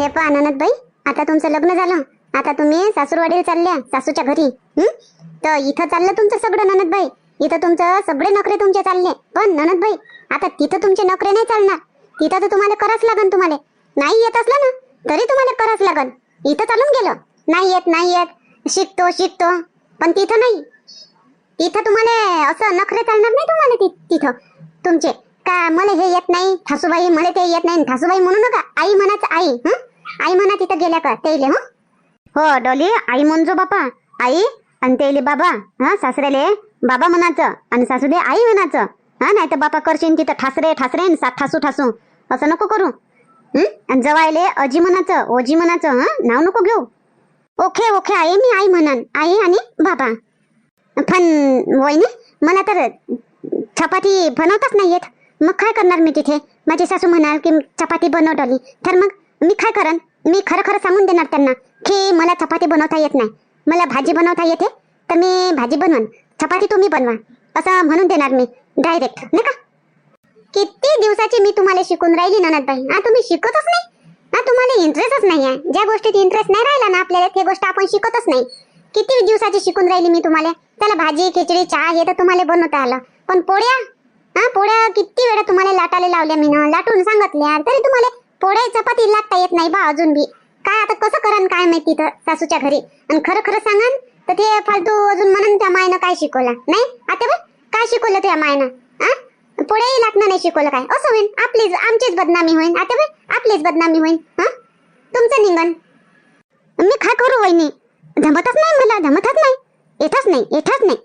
हे पहा ननद बाई आता तुमचं लग्न झालं. आता तुम्ही सासूरवाडीला चालल्या सासूच्या घरी हम्म तर इथं चाललं तुमचं सगळं ननद बाई. इथं तुमचं सगळे नखरे तुमचे चालले. पण ननद बाई आता तिथं तुमचे नखरे नाही चालणार. तिथं तर तुम्हाला करावंच लागन तुम्हाला. नाही येत असलं ना तरी तुम्हाला करावंच लागन. इथं चालून गेलं. नाही येत नाही येत. शिकतो शिकतो. पण तिथं नाही. तिथं तुम्हाला असं नखरे चालणार नाही तुम्हाला तिथं. तुमचे का मला हे येत नाही ठासूबाई मला ते येत नाही. ठासूबाई म्हणू नका आई म्हणाच आई हं? आई म्हणा तिथं गेल्या का? तेले हो? हो डॉली आई म्हणजो बापा. आई आणि तेले बाबा हा सासरेले बाबा म्हणाचं आणि सासूले आई म्हणाचं हा नाही तर बापा करशील तिथं ठासरे ठासरे आणि ठासू ठासू. असं नको करू. हम्म आणि जवायले अजी म्हणाचं ओजी म्हणाचं हा नाव नको घेऊ. ओके ओके आई मी आई म्हणान. आई आणि बाबा. पण वहिनी मला तर चपाती बनवताच नाही येत. मग काय करणार मी तिथे? माझी सासू म्हणाल की चपाती बनव डॉली. तर मग? मी काय करन मी खरं खरं सांगून देणार त्यांना की मला चपाती बनवता येत नाही. मला भाजी बनवता येते तर मी भाजी बनवन. चपाती तुम्ही बनवा. असं म्हणून देणार मी डायरेक्ट नाही का? किती दिवसाची मी तुम्हाला शिकून राहिली ननदबाई. हा तुम्ही शिकतच नाही. हा तुम्हाला इंटरेस्टच नाही आहे. ज्या गोष्टीत इंटरेस्ट नाही राहिला ना आपल्याला ते गोष्ट आपण शिकतच नाही. किती दिवसाची शिकून राहिली मी तुम्हाला? त्याला भाजी खिचडी चहा हे तर तुम्हाला बनवता आलं. पण पोळ्या? हा पोळ्या किती वेळा तुम्हाला लाटाले लावल्या मी ना? लाटून सांगितल्या तरी तुम्हाला पोळ्या चपाती लागता येत नाही बा अजून बी. काय आता कसं करन काय माहिती तर सासूच्या घरी? आणि खरं खरं सांगन तर ते फालतू अजून म्हणून त्या मायनं काय शिकवलं. नाही? आता बघ काय शिकवलं त्या मायनं? पुढेही लागणं नाही शिकवलं काय? असं होईन. आपलीच आमचीच बदनामी होईन. आता बघ आपलीच बदनामी होईन. हा? तुमचं निंगन मी काय करू वहिनी? धमतच नाही मला धमतच नाही. येतच नाही येतच नाही.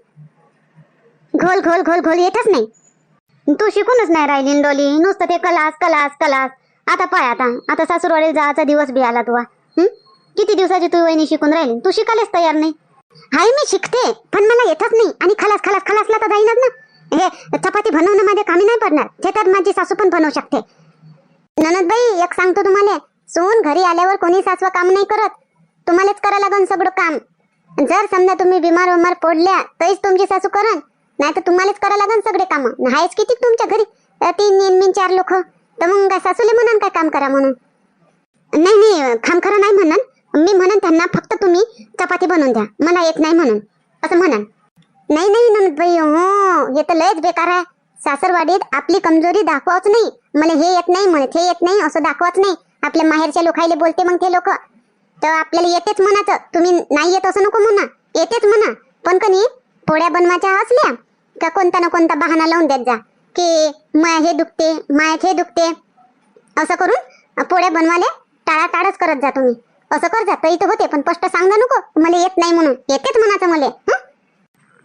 घोल घोल घोल घोल येतच नाही. तू शिकूनच नाही राहिली डोली. नुसतं ते कलास कलास कलास. आता पाय आता. आता सासूरवाडीला जायचा दिवस बी आला तुवा. हं? किती दिवसाची तू वहिनी शिकून राहिली? तू शिकायलाच तयार नाही. हाय मी शिकते पण मला येतच नाही. आणि खलास खलास खलासला तर जाईनच ना. हे चपाती बनवणं माझ्या कामी नाही पडणार. शेतात माझी सासू पण बनवू शकते. ननदबाई एक सांगतो तुम्हाला. सून घरी आल्यावर कोणी सासवा काम नाही करत. तुम्हालाच करा लागन सगळं काम. जर समजा तुम्ही बिमार उमार पडल्या तरीच तुमची सासू करन नाही तर तुम्हालाच करा लागन सगळे काम. हायच किती तुमच्या घरी? तीन तीन तीन चार लोक. तर मग सासूले म्हणन काय काम करा म्हणून? नाही नाही काम करा नाही म्हणन. मी म्हणन त्यांना फक्त तुम्ही चपाती बनवून द्या. मला येत नाही म्हणून. असं म्हणन. नाही नाही नंदबाई हो हे तर लयच बेकार आहे. सासरवाडीत आपली कमजोरी दाखवाच नाही. मला हे येत नाही म्हणत हे येत नाही असं दाखवाच नाही. आपल्या माहेरच्या लोकायले बोलते मग ते लोक. तर आपल्याला येतेच म्हणाचं तुम्ही नाही येत असं नको म्हणा. येतेच म्हणा. पण कनी पोळ्या बनवायच्या असल्या का कोणता ना कोणता बहाणा लावून देत जा. की माय हे दुखते माय हे दुखते. असं करून पोळ्या बनवाले टाळाटाळच करत जा तुम्ही. असं कर जा तरी तर होते पण स्पष्ट सांगा नको. मला येत नाही म्हणून. येतेच म्हणाचं मला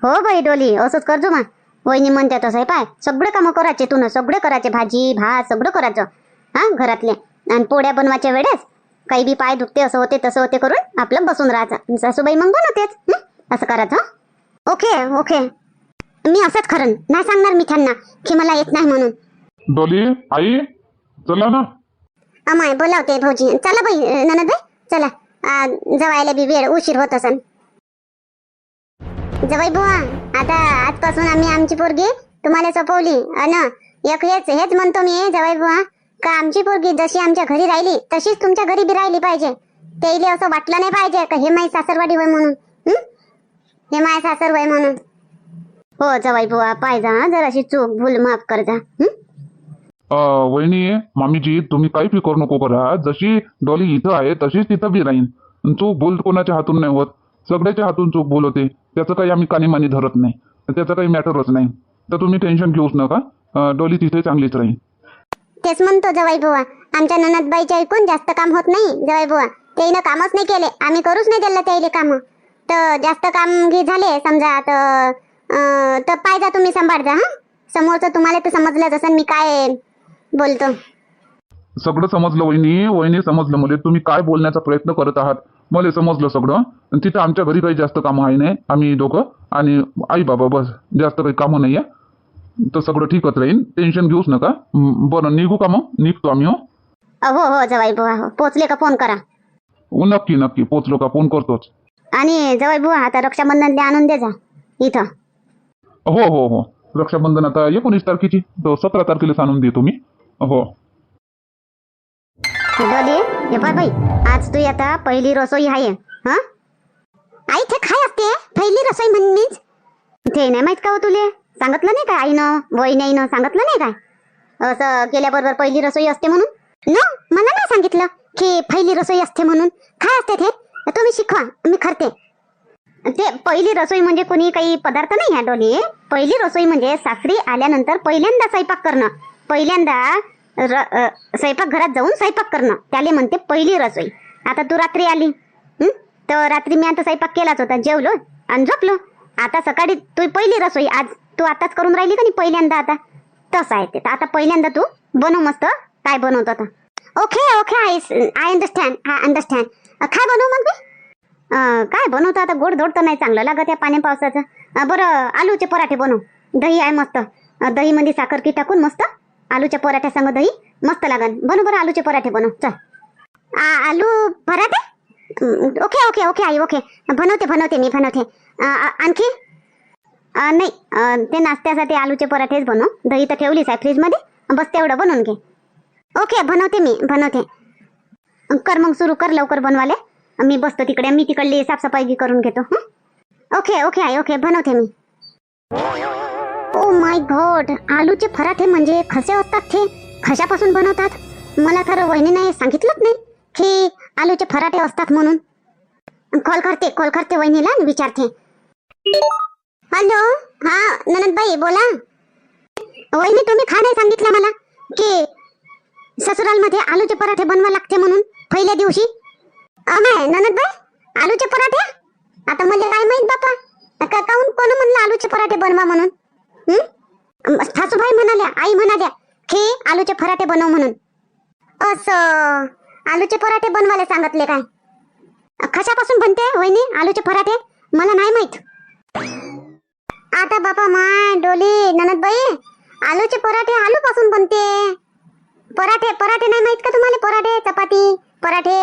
हो? बाई डोली असंच करजो मा वहिनी म्हणते तसं आहे पाय. सगळे कामं करायचे तू ना सगळे करायचे भाजी भात सगळं करायचं हा घरातले. आणि पोळ्या बनवायच्या वेळेस काही बी पाय दुखते असं होते तसं होते करून आपलं बसून राहायचं. सासूबाई मग बनवतेच असं करायचं ओके ओके. मी असंच खरं नाही सांगणार मी त्यांना की मला येत नाही म्हणून. डोली आई चला ना. अमाय बोलावते भाऊजी. चला बाई ननद बाई चला. आ, जवायला बी वेळ उशीर होत असन. जवाई बुवा आता आजपासून आम्ही आमची पोरगी तुम्हाला सोपवली. अन एक हेच हेच म्हणतो मी जवाई बुवा का आमची पोरगी जशी आमच्या घरी राहिली तशीच तुमच्या घरी बी राहिली पाहिजे. त्याइले असं वाटलं नाही पाहिजे का हे माई सासरवाडी होय म्हणून हं? हे माय सासर होय म्हणून. हो जवाई बुवा पाहिजे हा जराशी चूक भूल माफ कर जा? अं, वहिनी मामीजी तुम्ही काही फिकर नको करा. जशी डॉली इथं आहे तशीच तिथं बी राहीन. अन चूक भूल कोणाच्या हातून नाही होत. सगळ्याच्या हातून चूक भूल होते. त्याचं काही आम्ही कानीमानी धरत नाही. त्याचं काही मॅटरच नाही. तर तुम्ही टेन्शन घेऊच नका. अं, डॉली तिथे चांगलीच राहील तेच म्हणतो जवाई बुवा. आमच्या ननदबाईच्या ऐकून जास्त काम होत नाही जवाई बुवा. त्याईनं कामच नाही केले. आम्ही करूच नाही दिलं त्याईले काम. तर जास्त काम घे झाले समजा तर तर पाहिजा तुम्ही सांभाळ जा हा? समोरचं तुम्हाला तर समजलं जसं मी काय बोलतो. सगळं समजलं वहिनी वहिनी समजलं मला. तुम्ही काय बोलण्याचा प्रयत्न करत आहात? मला समजलं सगळं. तिथं आमच्या घरी काही जास्त कामं आहे नाही आम्ही दोघं. आणि आई बाबा बस जास्त काही कामं नाही आहे तर सगळं ठीकच राहील टेन्शन घेऊच नका. बरं निघू का मग? निघतो आम्ही हो? हो हो जवाई बुवा हो. पोचले का फोन करा. हो, नक्की नक्की. पोचलो का फोन करतोच. आणि जवाई बुवा आता रक्षाबंधनला आणून दे जा इथं. हो हो हो. रक्षाबंधन आता एकोणीस तारखेची तर सतरा तारखेला आणून देतो मी. हो. हे पाय बाई आज तू आता पहिली रसोई आहे. हा? आई ते काय असते? पहिली रसोई म्हणणीच ते नाही माहीत का हो तुले? सांगितलं नाही काय आईनं वहिनीनं सांगितलं नाही काय? असं केल्याबरोबर पहिली रसोई असते म्हणून? ना मला नाही सांगितलं की पहिली रसोई असते म्हणून. काय असते ते? तुम्ही शिकवा मी करते. ते पहिली रसोई म्हणजे कोणी काही पदार्थ नाही आहे डोली. पहिली रसोई म्हणजे सासरी आल्यानंतर पहिल्यांदा स्वयंपाक करणं. पहिल्यांदा स्वयंपाक घरात जाऊन स्वयंपाक करणं. त्याले म्हणते पहिली रसोई. आता तू रात्री आली. तर रात्री मी आता स्वयंपाक केलाच होता. जेवलो आणि झोपलो. आता सकाळी तू पहिली रसोई. आज तू आताच करून राहिली का नाही पहिल्यांदा आता? तसं आहे ते. तर आता पहिल्यांदा तू बनव मस्त. काय बनवतो आता? Okay okay I I understand I understand काय बनवू मग मी काय बनवतो आता? गोड धोड तर नाही चांगलं लागत या पाण्या पावसाचं. बरं आलूचे पराठे बनव. दही आहे मस्त. दहीमध्ये साखर की टाकून मस्त आलूच्या पराठ्यासंग दही मस्त लागन. बनव बरं आलूचे पराठे बनव. चल. Aloo parathe? Okay okay okay आई ओके. बनवते बनवते मी बनवते. आणखी? नाही. ते नाश्त्यासाठी आलूचे पराठेच बनव. दही तर ठेवलीच आहे फ्रीजमध्ये. बस तेवढं बनवून घे. ओके बनवते मी बनवते. कर मग सुरू कर लवकर बनवाले. मी बसतो तिकडे मी तिकडली साफसफाई करून घेतो ओके ओके आई ओके बनवते मी. ओ माय गॉड आलूचे पराठे म्हणजे खसे असतात ते? खशापासून बनवतात? मला तर वहिनीने सांगितलंच नाही की आलूचे पराठे असतात म्हणून. कॉल करते कॉल करते वहिनीला विचारते. हॅलो हा ननदबाई बोला. वहिनी तुम्ही खा नाही सांगितलं मला की ससुरालमध्ये आलूचे पराठे बनवा लागते म्हणून पहिल्या दिवशी? अमाय ननदबाई आलूचे पराठे? आता मला काय माहीत बापा. का काऊन कोण म्हणलं आलूचे पराठे बनवा म्हणून? हं? सासूबाई म्हणाल्या आई म्हणाल्या की आलूचे पराठे बनव म्हणून. असं आलूचे पराठे बनवायला सांगितले काय? कशापासून बनते वहिनी आलूचे पराठे? मला नाही माहीत. आता बापा माय डोली ननदबाई आलूचे पराठे आलू पासून बनते. पराठे पराठे नाही माहीत का तुम्हाला? पराठे चपाती पराठे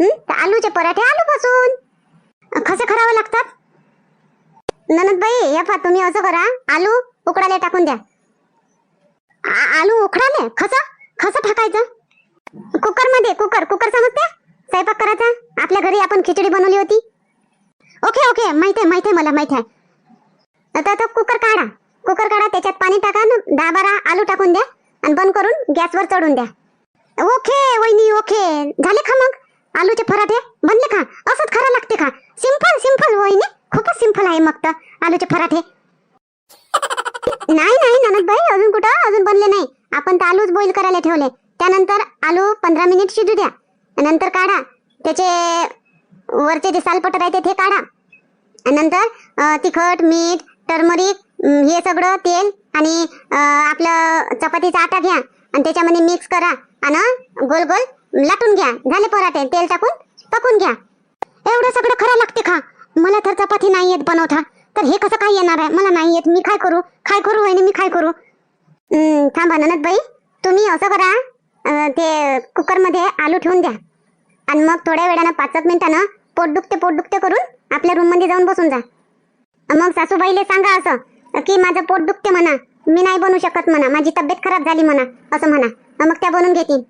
आलूचे पराठे आलू पासून कसे करावे लागतात? ननदबाई या पहा तुम्ही असं करा. आलू उकडाले टाकून द्या. आलू उकडाले खसा? खसा टाकायचं? कुकरमध्ये कुकर कुकर समजते? स्वयंपाक करायचा? आपल्या घरी आपण खिचडी बनवली होती. ओके ओके माहिती आहे माहिती आहे मला माहिती आहे. आता तो कुकर काढा. कुकर काढा त्याच्यात पाणी टाका दहा बारा आलू टाकून द्या. आणि बंद करून गॅसवर चढून द्या. ओके वहिनी ओके. झाले का मग? आलूचे पराठे बनले का? असंच खरं लागते का? सिंपल सिंपल वहिनी. खूपच सिंपल आहे मग तर आलूचे पराठे नाही नाही ननदबाई अजून कुठं? अजून बनले नाही. आपण तर आलूच बॉईल करायला ठेवले. त्यानंतर आलू पंधरा मिनिट शिजू द्या. नंतर काढा. त्याचे वरचे जे सालपट राहते ते काढा. नंतर तिखट मीठ टर्मरिक हे सगळं तेल आणि आपलं चपातीचा आटा घ्या. आणि त्याच्यामध्ये मिक्स करा. आणि गोल गोल लाटून घ्या. झाले पराठे तेल टाकून पकून घ्या. एवढं सगळं खरं लागते खा मला तर चपाती नाही येत बनवता. तर हे कसं काय येणार आहे? मला नाही येत. मी काय करू? काय करू वहिनी? मी काय करू? थांबा ननद बाई तुम्ही असं करा. ते कुकरमध्ये आलू ठेवून द्या. आणि मग थोड्या वेळानं पाच एक मिनिटानं पोट दुखते पोट दुखते करून आपल्या रूममध्ये जाऊन बसून जा. मग सासूबाईले सांगा असं की माझं पोट दुखते म्हणा. मी नाही बनवू शकत म्हणा. माझी तब्येत खराब झाली म्हणा असं म्हणा. मग त्या बनवून घेतील.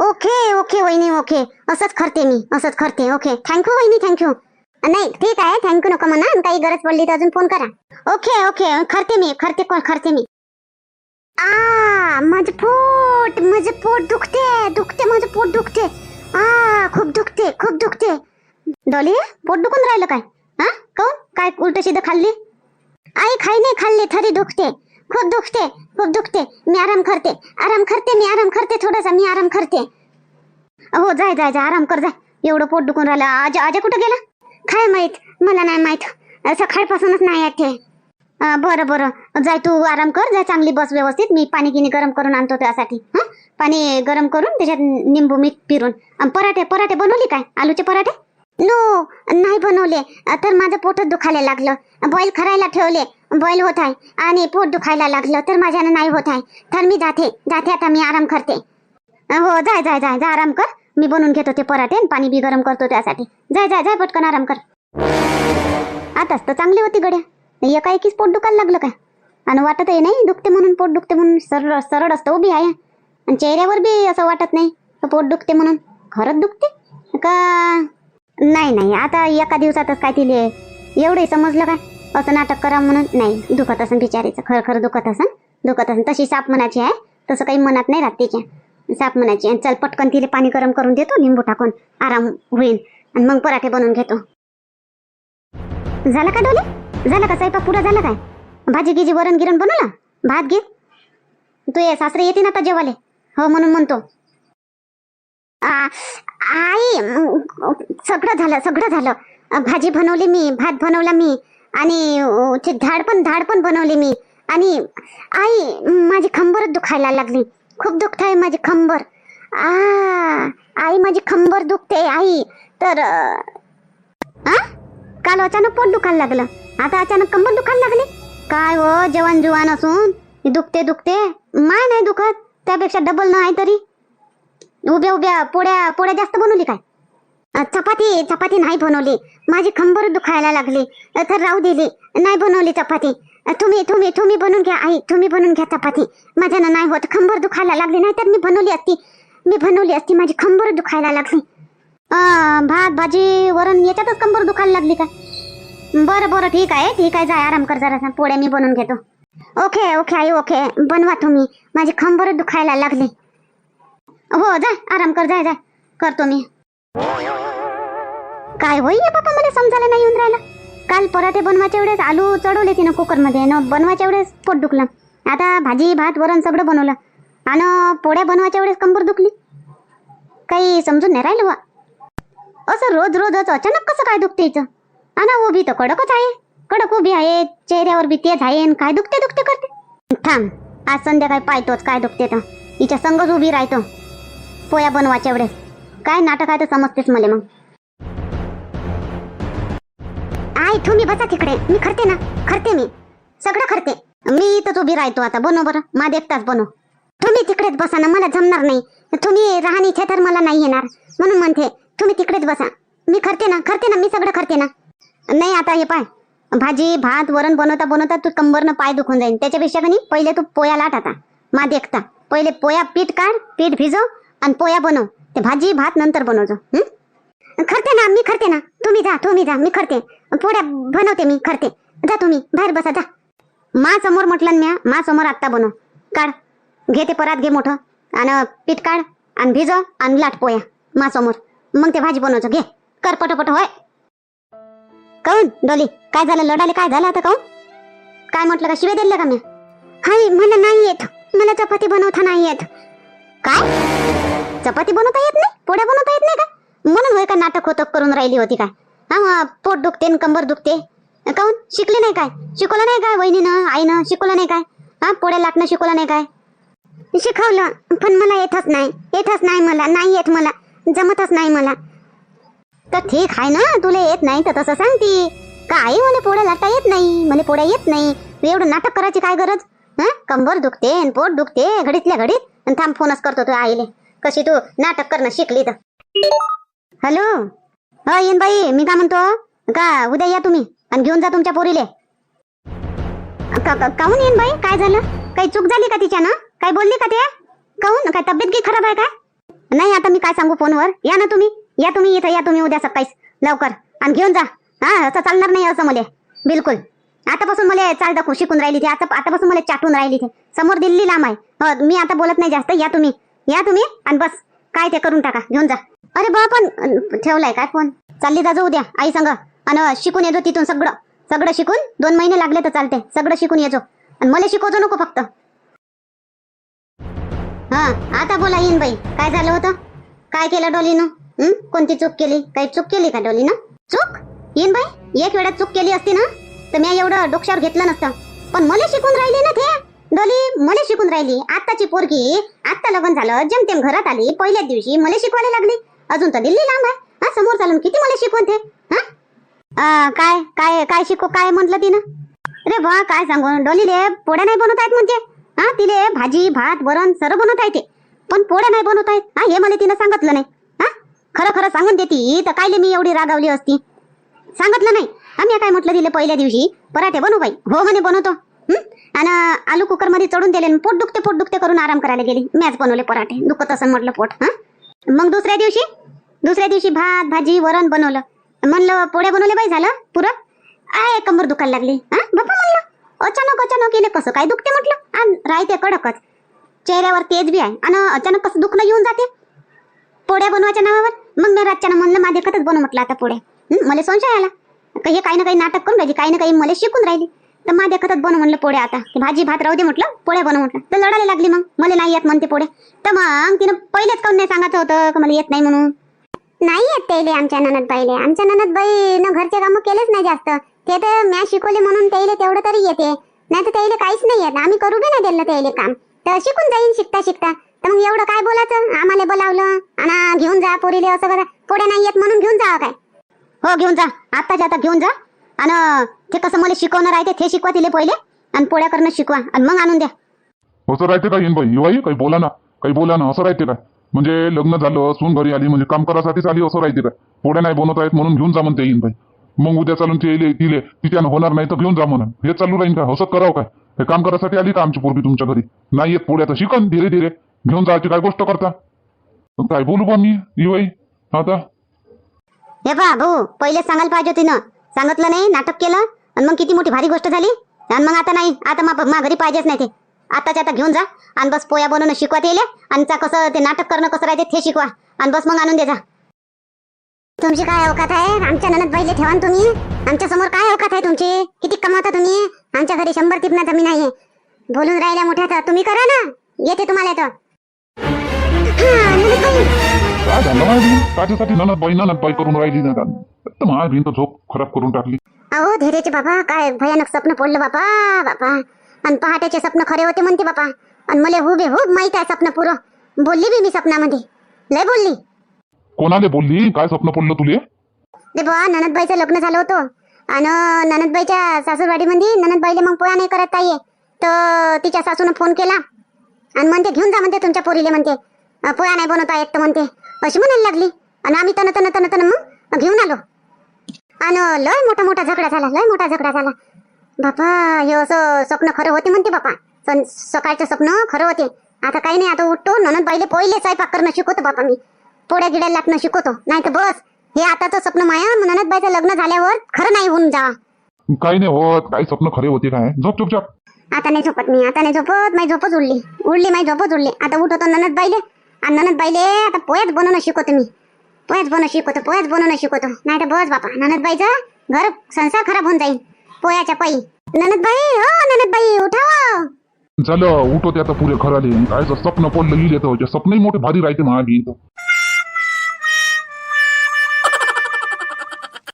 ओके ओके वहिनी ओके. असंच करते मी असंच करते. ओके. थँक्यू वहिनी थँक्यू नाही ठीक आहे थँक्यू नको म्हणा. काही गरज पडली तर अजून फोन करा. Okay okay. करते मी करते कॉल करते मी. आ माझं पोट माझं पोट दुखते दुखते माझं पोट दुखते. आ खूप दुखते खूप दुखते. डॉली पोट दुखून राहिलं काय? हा? काऊन? काय उलट सिधं खाल्ली? आई खाई नाही खाल्ली थरी दुखते. खूप दुखते खूप दुखते मी आराम करते. आराम करते मी आराम करते थोडासा मी आराम करते. हो जाय जाय जा आराम कर जाय. एवढं पोट दुखून राहिलं. आज आज कुठं गेला? काय माहीत? मला नाही माहीत. सकाळपासूनच नाही येते ते. बरं बरं. जाय तू आराम कर जाय चांगली बस व्यवस्थित. मी पाणी गिनी गरम करून आणतो त्यासाठी. हा? पाणी गरम करून त्याच्यात निंबू मीठ पिरून. पराठे पराठे बनवले काय? आलूचे पराठे? नो नाही बनवले. तर माझं पोटच दुखायला लागलं. बॉईल करायला ठेवले. बैल होत आहे आणि पोट दुखायला लागलं तर माझ्यानं नाही होत आहे. तर मी जाते. जाते आता मी आराम करते. हो जाय जाय जाय जा आराम कर. मी बनवून घेतो ते पराठे आणि पाणी बी गरम करतो त्यासाठी. जाय जाय जाय पटकन आराम कर. आताच तर चांगली होती गड्या. एकाएकीच पोट दुखायला लागलं काय आणि वाटत आहे नाही दुखते म्हणून पोट दुखते म्हणून सरळ सरळ असतं उभी आहे. आणि चेहऱ्यावर बी असं वाटत नाही. पोट दुखते म्हणून. खरंच दुखते? का? नाही नाही. आता एका दिवसातच काय तिले एवढे समजलं काय असं नाटक करा म्हणून नाही दुखत असन बिचारीचं खर खरं दुखत असन दुखत असन. तशी साप मनाची आहे तसं काही मनात नाही राहत तिच्या. साप मनाची आणि चल पटकन तिले पाणी गरम करून देतो लिंबू टाकून. आराम होईल. आणि मग पराठे बनवून घेतो. झालं का डोले? झालं का स्वयंपाक? पुरा झाला काय? भाजी गिजी वरण गिरण बनवला? भात घे. तू ये सासरे येते ना आता जेवाले हो म्हणून म्हणतो. आई सगळं झालं सगळं झालं. भाजी बनवली मी भात बनवला मी. आणि ते झाड पण झाड पण बनवली मी. आणि आई माझी खंबरच दुखायला लागली. खूप दुखत आहे माझी खंबर. आ आई माझी खंबर दुखते आई. तर आ? काल अचानक पोट दुखायला लागलं. आता अचानक कंबर दुखायला लागली. काय हो जवान जुवान असून? दुखते दुखते. माय नाही दुखत. त्यापेक्षा डबल नाही आहे तरी. उभ्या उभ्या पोळ्या पोळ्या जास्त बनवली काय? चपाती चपाती नाही बनवली. माझी खंबर दुखायला लागली. तर राहू दिली. नाही बनवली चपाती. तुम्ही तुम्ही तुम्ही बनवून घ्या आई. तुम्ही बनवून घ्या चपाती. माझ्यानं नाही होत. खंबर दुखायला लागली. नाही तर मी बनवली असती. मी बनवली असती. माझी खंबर दुखायला लागली. भात भाजी वरण याच्यातच कंबर दुखायला लागली का? बरं बरं. ठीक आहे. ठीक आहे. जाय आराम कर जरा पोळ्या मी बनवून घेतो. ओके ओके आई ओके. बनवा तुम्ही. माझी खंबर दुखायला लागली. हो जा. आराम कर. जाय जाय करतो मी. काय होई बापा मला समजायला नाही येऊन राहिलं. काल पराठे बनवायच्या वेळेस आलू चढवले तिनं कुकरमध्ये न बनवायच्या वेळेस पोट दुखलं. आता भाजी भात वरण सगळं बनवलं. आणि पोळ्या बनवायच्या वेळेस कंबर दुखली. काही समजून नाही राहिलं वा. असं रोज रोजच अचानक कसं काय दुखते हिचं आणि उभी तर कडकच आहे. कडक उभी आहे चेहऱ्यावर बी तेच आहे आणि काय दुखते दुखते करते? थांब आज संध्याकाळी पाहतोच काय दुखते तर. हिच्या संगच उभी राहतो. पोया बनवायच्या वेळेस. काय नाटक आहे तर समजतेच मला मग. आई तुम्ही बसा तिकडे. मी करते ना. करते मी. सगळं करते मी इथंच उभी राहतो आता. बनव बरं. माझं एकटाच बनव. तुम्ही तिकडेच बसा ना. मला जमणार नाही. तुम्ही राहणी इथे तर मला नाही येणार. म्हणून म्हणते तुम्ही तिकडेच बसा. मी करते ना. करते ना. मी सगळं करते ना. नाही आता हे पाय. भाजी भात वरण बनवता बनवता तू कंबरनं पाय दुखून जाईन. त्याच्यापेक्षा कनी पहिले तू पोया लाट आता. मा देखता पहिले पोया पीठ काढ पीठ भिजव आणि पोया बनव. ते भाजी भात नंतर बनवજો खरते करते ना मी करते ना. तुम्ही जा तुम्ही जा मी करते पोळ्या बनवते मी करते जा तुम्ही बाहेर बसा जा. मा समोर म्हटलं म्या मा समोर आत्ता बनव. काढ. घे ते परात घे मोठं. आणि पीठ काढ आणि भिजव आणि लाट पोया. मा समोर. मग ते भाजी बनवचं घे. कर पटोपट होय. काऊन डोली? काय झालं? लढाले काय झालं आता काऊन? काय म्हटलं का? शिवे दिलं का म्या? हाय मला नाही येत. मला चपाती बनवता नाही येत. काय? चपाती बनवता येत नाही? पोळ्या बनवता येत नाही का? म्हणून होय का नाटक होत करून राहिली होती काय? हा पोट दुखते न कंबर दुखते. काऊन शिकले नाही काय? शिकवलं नाही काय वहिनीनं आईनं? शिकवलं नाही काय? हा पोळ्या लाटणं शिकवलं नाही काय? शिकवलं पण मला येतच नाही. येतच नाही मला नाही येत मला. जमतच नाही मला. तर ठीक आहे ना तुला येत नाही तर तसं सांगती. काय मला पोळ्या लाटा येत नाही? मला पोळ्या येत नाही. एवढं नाटक करायची काय गरज? हा? कंबर दुखते पोट दुखते घडीतल्या घडीत. आणि थांब फोनच करतो तू आईले. कशी तू नाटक करणं शिकली तर. हॅलो? हो येन बाई मी काय म्हणतो? का उद्या या तुम्ही आणि घेऊन जा तुमच्या पोरीले. काहून येईन बाई? काय झालं? काही चूक झाली का तिच्यानं? काय बोलली का ते? काहून? काय तब्येत की खराब आहे काय नाही आता मी काय सांगू फोनवर? या ना तुम्ही. या तुम्ही इथं या तुम्ही उद्या सकाळीच. लवकर. आणि घेऊन जा. हा असं चालणार नाही असं मला. बिलकुल. आतापासून मला चाल दाखवू शिकून राहिली ती. आता आतापासून मला चाटून राहिली ती. समोर दिल्ली लांब आहे. मी आता बोलत नाही जास्त. या तुम्ही. या तुम्ही आणि बस. काय ते करून टाका. घेऊन जा. अरे बा पण ठेवलाय काय फोन? चालली जा जाऊ द्या आई सांग. आणि शिकून येतो तिथून सगळं. सगळं शिकून दोन महिने लागले तर चालते. सगळं शिकून येतो आणि मला शिकवतो नको फक्त. हा आता बोला येईन बाई. काय झालं होतं? काय केलं डोलीनं? हम्म कोणती चूक केली? काही चूक केली का डोलीनं? चूक? येईन बाई एक वेळा चूक केली असती ना तर मी एवढं डोक्यावर घेतलं नसतं. पण मला शिकून राहिली ना ते. डोली मला शिकून राहिली. आत्ताची पोरगी आत्ता लग्न झालं जमतेम घरात आली पहिल्याच दिवशी मला शिकवायला लागली. अजून तर दिल्ली लांब आहे. हा समोर चालून किती मला शिकवण हा? काय काय काय शिकव काय म्हटलं तिनं? अरे बा काय सांगू? डोलीले पोळ्या नाही बनवत आहेत म्हणजे. हा तिले भाजी भात वरण सर्व आहे ते. पण पोळ्या नाही बनवत आहेत. हा हे मला तिनं सांगितलं नाही. हा? खरं खरं सांगून देती तर कायले मी एवढी रागावली असती? सांगितलं नाही. आम्ही काय म्हटलं तिला पहिल्या दिवशी? पराठे बनवू बाई. हो म्हणे बनवतो. आणि आलू कुकरमध्ये चढून दिले आणि पोट दुखते पोट दुखते करून आराम करायला गेली. मॅच बनवले पराठे. दुखत असं म्हटलं पोट हा? मग दुसऱ्या दिवशी दुसऱ्या दिवशी भात भाजी वरण बनवलं. म्हणलं पोळ्या बनवले बाई झालं पुरं? आय कंबर दुखायला लागली. हा? बाप्पा म्हणलं अचानक अचानक येले कसं? काय दुखते म्हटलं? आणि राहते कडकच. चेहऱ्यावर तेज बी आहे. आणि अचानक कसं दुखणं येऊन जाते? पोळ्या बनवायच्या नावावर? मग मी रातच्यानं म्हणलं माझ्या खतच बनव म्हटलं आता पोळ्या. मला संशय आला. काही हे काही ना काही नाटक करून राहिली काही ना काही मला शिकून राहिली. तर माझ्या खतच बनव म्हणलं पोळ्या आता. भाजी भात राहू दे म्हटलं पोळ्या बनव म्हटलं. तर लढायला लागली मग. मला नाही येत म्हणते पोळ्या तर मग तिनं पहिलेच काऊन नाही सांगायचं होतं का मला येत नाही म्हणून? नाही येत त्याले आमच्या ननद बाईले आमच्या ननद बाईनं घरचे कामं केलेच नाही जास्त. ते तर म्या शिकवले म्हणून त्याले तेवढं तरी येते. नाही तर त्याले काहीच नाही येत. आम्ही करू बी नाही दिलं त्याले काम. तर शिकून जाईन शिकता शिकता. तर मग एवढं काय बोलायचं? आम्हाला बोलावलं. आणि घेऊन जा पोरीले असं करा. पोड्या नाही येत म्हणून घेऊन जा काय? हो घेऊन जा. आत्ताच्या आता घेऊन जा. आणि ते कसं मला शिकवणार आहे ते शिकवा तिले पहिले. आणि पोळ्या करणं शिकवा. आणि मग आणून द्या. असं राहते का येईन बाई? बाई काही बोला ना. काही बोला ना असं राहते काय म्हणजे लग्न झालं सून घरी आली म्हणजे काम करासाठीच आली असं राहते काय पोड्या नाही बनवत आहेत म्हणून घेऊन जा म्हणते येईन बाई. मग उद्या चालून ते तिले तिच्यानं होणार नाही तर घेऊन जा म्हणून. हे चालू राहीन का? असं करावं काय हे काम करासाठी आली का आमची पोरगी तुमच्या घरी? नाही येत पोड्या तर शिकन धीरे धीरे. घेऊन जायची काय गोष्ट करता? काय बोलू बा मी बाई? आता? हे पहा भाऊ पहिलेच सांगायला पाहिजे होती ना. सांगितलं नाही नाटक केलं आणि मग किती मोठी भारी गोष्ट झाली. आणि मग आता नाही आता मा मा घरी पाहिजेच नाही ते. आताच्या आता घेऊन जा आणि बस पोया बनवणं शिकवा ते आणि कसं ते नाटक करणं कसं राहते ते शिकवा आणि बस मग आणून दे जा. तुमची काय अवकात आहे? आमच्या ननद बाईले ठेवा तुम्ही. आमच्यासमोर काय अवकात आहे तुमची? किती कमावता तुम्ही? आमच्या घरी शंभर तिपना जमीन आहे. बोलून राहिल्या मोठ्या तर तुम्ही करा ना. येते तुम्हाला येतं काय झालं माझी त्याच्यासाठी ननद बाई ननद बाई करून राहिली ना माझी तर झोप खराब करून टाकली. अहो धीरेचे बाबा काय भयानक स्वप्न पडलं बापा बापा आणि पहाटेचे स्वप्न खरे होते म्हणते बापा आणि मला हुबे हुब माहीत आहे स्वप्न पुरं. बोलली बी मी स्वप्नामध्ये. लय बोलली. कोणाले बोलली? काय स्वप्न पडलं तुले? ते बा ननदबाईचं लग्न झालं होतं. आणि ननदबाईच्या सासूरवाडीमध्ये ननदबाईले मग पोया नाही करत ताई तर तिच्या सासूनं फोन केला. आणि म्हणते घेऊन जा म्हणते तुमच्या पोरीले म्हणते. पोया नाही बनवता येत तर म्हणते. अशी म्हणायला लागली. आणि आम्ही तन तन तन तन मग घेऊन आलो. आणि लय मोठा मोठा झगडा झाला लय मोठा झगडा झाला. बापा हे असं स्वप्न खरं होते म्हणते बापा. सकाळचं स्वप्न खरं होते. आता काही नाही आता उठतो. ननद बाईले पहिले स्वयंपाक करणं शिकवतो बापा मी. पोळ्या गिड्या लाटणं शिकवतो. नाही तर बस हे आताचं स्वप्न माया ननद बाईचं लग्न झाल्यावर खरं नाही होऊन जा. काही नाही होत. काही स्वप्न खरे होते काय? झोप चुपचाप. आता नाही झोपत मी. आता नाही झोपत. माझी झोपच उडली. उडली माझी झोपच उडली. आता उठवतो ननद बाईले आणि ननद बाईले आता पोयाच बनवणं शिकवतो मी. पोयाच बनवणं शिकवतो पोयाच बनवणं शिकवतो. नाही तर बस बापा ननद बाईचं घर संसार खराब होऊन जाईल पोयाच्या पायी. ननद बाई हो ननद बाई उठाव. झालं उठवते आता पुरे खराले काय स्वप्न पडलं येतो येतं स्वप्नही मोठे भारी राहते माझी